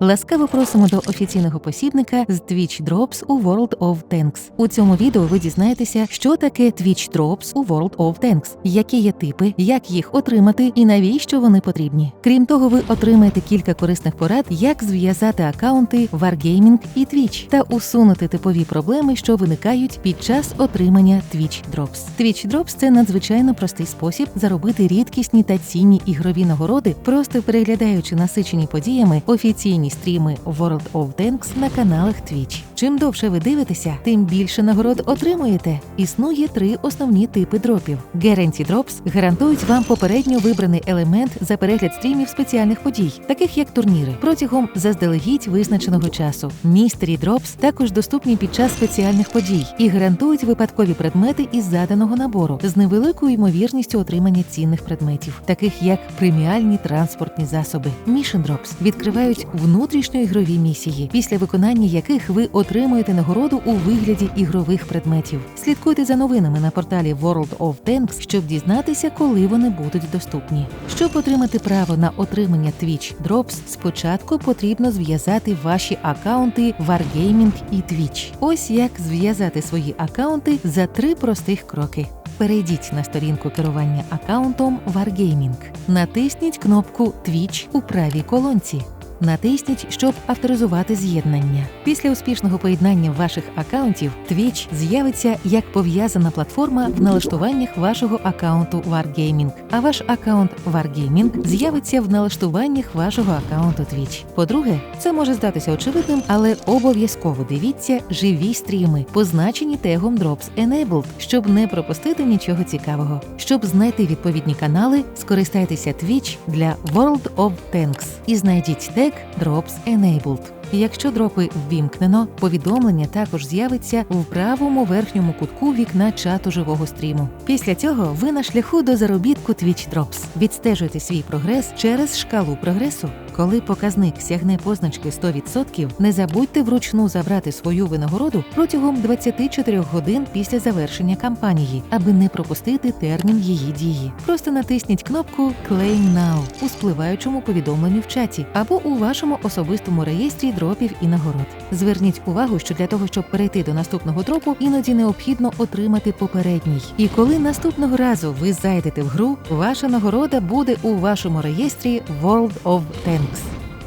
Ласкаво просимо до офіційного посібника з Twitch Drops у World of Tanks. У цьому відео ви дізнаєтеся, що таке Twitch Drops у World of Tanks, які є типи, як їх отримати і навіщо вони потрібні. Крім того, ви отримаєте кілька корисних порад, як зв'язати акаунти Wargaming і Twitch та усунути типові проблеми, що виникають під час отримання Twitch Drops. Twitch Drops – це надзвичайно простий спосіб заробити рідкісні та цінні ігрові нагороди, просто переглядаючи насичені подіями офіційні стріми World of Tanks на каналах Twitch. Чим довше ви дивитеся, тим більше нагород отримуєте. Існує три основні типи дропів. Guarantee Drops гарантують вам попередньо вибраний елемент за перегляд стрімів спеціальних подій, таких як турніри, протягом заздалегідь визначеного часу. Mystery Drops також доступні під час спеціальних подій і гарантують випадкові предмети із заданого набору з невеликою ймовірністю отримання цінних предметів, таких як преміальні транспортні засоби. Mission Drops відкривають внутрішньоігрові місії, після виконання яких ви отримуєте нагороду у вигляді ігрових предметів. Слідкуйте за новинами на порталі World of Tanks, щоб дізнатися, коли вони будуть доступні. Щоб отримати право на отримання Twitch Drops, спочатку потрібно зв'язати ваші акаунти Wargaming і Twitch. Ось як зв'язати свої акаунти за три простих кроки. Перейдіть на сторінку керування акаунтом Wargaming. Натисніть кнопку Twitch у правій колонці. Натисніть, щоб авторизувати з'єднання. Після успішного поєднання ваших акаунтів Twitch з'явиться як пов'язана платформа в налаштуваннях вашого акаунту Wargaming, а ваш акаунт Wargaming з'явиться в налаштуваннях вашого акаунту Twitch. По-друге, це може здатися очевидним, але обов'язково дивіться живі стріми, позначені тегом Drops Enabled, щоб не пропустити нічого цікавого. Щоб знайти відповідні канали, скористайтеся Twitch для World of Tanks і знайдіть тег Drops Enabled. Якщо дропи ввімкнено, повідомлення також з'явиться в правому верхньому кутку вікна чату живого стріму. Після цього ви на шляху до заробітку Twitch Drops. Відстежуйте свій прогрес через шкалу прогресу. Коли показник сягне позначки 100%, не забудьте вручну забрати свою винагороду протягом 24 годин після завершення кампанії, аби не пропустити термін її дії. Просто натисніть кнопку Claim Now у спливаючому повідомленні в чаті або у вашому особистому реєстрі дропів і нагород. Зверніть увагу, що для того, щоб перейти до наступного дропу, іноді необхідно отримати попередній. І коли наступного разу ви зайдете в гру, ваша нагорода буде у вашому реєстрі World of Tanks.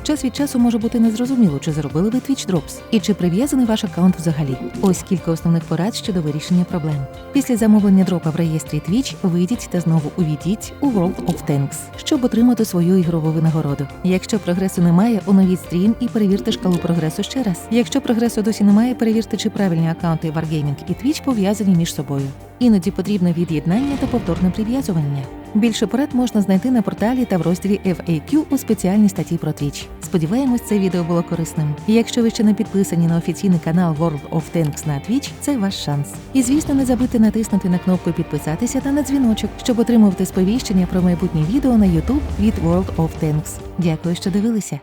Час від часу може бути незрозуміло, чи заробили ви Twitch Drops і чи прив'язаний ваш аккаунт взагалі. Ось кілька основних порад щодо вирішення проблем. Після замовлення дропа в реєстрі Twitch вийдіть та знову увійдіть у World of Tanks, щоб отримати свою ігрову винагороду. Якщо прогресу немає, оновіть стрім і перевірте шкалу прогресу ще раз. Якщо прогресу досі немає, перевірте, чи правильні аккаунти Wargaming і Twitch пов'язані між собою. Іноді потрібне від'єднання та повторне прив'язування. Більше порад можна знайти на порталі та в розділі FAQ у спеціальній статті про Twitch. Сподіваємось, це відео було корисним. Якщо ви ще не підписані на офіційний канал World of Tanks на Twitch, це ваш шанс. І звісно, не забудьте натиснути на кнопку підписатися та на дзвіночок, щоб отримувати сповіщення про майбутні відео на YouTube від World of Tanks. Дякую, що дивилися.